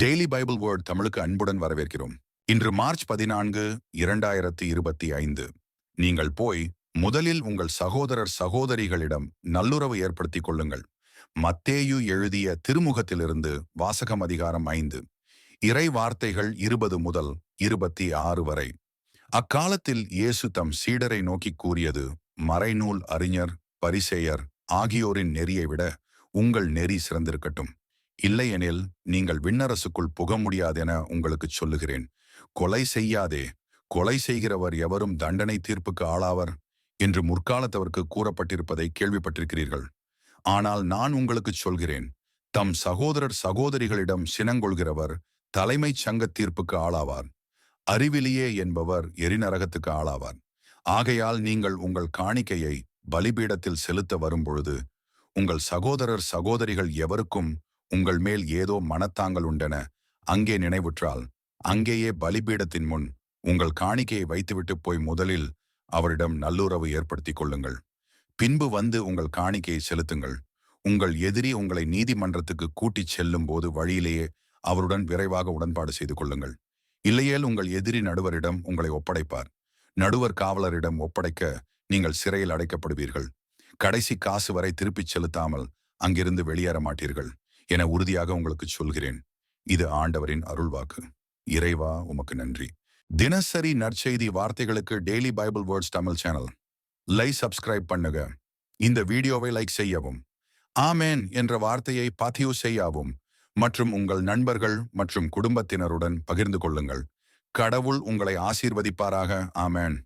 Daily Bible word தமிழுக்கு அன்புடன் வரவேற்கிறோம். இன்று மார்ச் பதினான்கு இரண்டாயிரத்தி இருபத்தி ஐந்து. நீங்கள் போய் முதலில் உங்கள் சகோதரர் சகோதரிகளிடம் நல்லுறவு ஏற்படுத்திக் கொள்ளுங்கள். மத்தேயு எழுதிய திருமுகத்திலிருந்து வாசகம் அதிகாரம் ஐந்து. இறை வார்த்தைகள் இருபது முதல் இருபத்தி ஆறு வரை. அக்காலத்தில் இயேசு தம் சீடரை நோக்கி கூறியது மறைநூல் அறிஞர் பரிசேயர் ஆகியோரின் நெறியை விட உங்கள் நெறி சிறந்திருக்கட்டும். இல்லையெனில் நீங்கள் விண்ணரசுக்குள் புக முடியாதென உங்களுக்கு சொல்லுகிறேன். கொலை செய்யாதே. கொலை செய்கிறவர் எவரும் தண்டனை தீர்ப்புக்கு ஆளாவர் என்று முற்காலத்தவருக்கு கூறப்பட்டிருப்பதை கேள்விப்பட்டிருக்கிறீர்கள். ஆனால் நான் உங்களுக்கு சொல்கிறேன். தம் சகோதரர் சகோதரிகளிடம் சினங்கொள்கிறவர் தலைமைச் சங்க தீர்ப்புக்கு ஆளாவார். அறிவிலியே என்பவர் எரிநரகத்துக்கு ஆளாவார். ஆகையால் நீங்கள் உங்கள் காணிக்கையை பலிபீடத்தில் செலுத்த வரும்பொழுது உங்கள் சகோதரர் சகோதரிகள் எவருக்கும் உங்கள் மேல் ஏதோ மனத்தாங்கள் உண்டென அங்கே நினைவுற்றால் அங்கேயே பலிபீடத்தின் முன் உங்கள் காணிக்கையை வைத்துவிட்டு போய் முதலில் அவரிடம் நல்லுறவு ஏற்படுத்திக் கொள்ளுங்கள். பின்பு வந்து உங்கள் காணிக்கையை செலுத்துங்கள். உங்கள் எதிரி உங்களை நீதிமன்றத்துக்கு கூட்டிச் செல்லும் போது வழியிலேயே அவருடன் விரைவாக உடன்பாடு செய்து கொள்ளுங்கள். இல்லையேல் உங்கள் எதிரி நடுவரிடம் உங்களை ஒப்படைப்பார். நடுவர் காவலரிடம் ஒப்படைக்க நீங்கள் சிறையில் அடைக்கப்படுவீர்கள். கடைசி காசு வரை திருப்பிச் செலுத்தாமல் அங்கிருந்து வெளியேற மாட்டீர்கள். என உறுதியாக உங்களுக்கு சொல்கிறேன். இது ஆண்டவரின் அருள்வாக்கு. இறைவா உமக்கு நன்றி. தினசரி நற்செய்தி வார்த்தைகளுக்கு daily Bible words Tamil channel லை சப்ஸ்கிரைப் பண்ணுங்க இந்த வீடியோவை லைக் செய்யவும். ஆமேன் என்ற வார்த்தையை பதிவு செய்யவும். மற்றும் உங்கள் நண்பர்கள் மற்றும் குடும்பத்தினருடன் பகிர்ந்து கொள்ளுங்கள். கடவுள் உங்களை ஆசீர்வதிப்பாராக. ஆமேன்.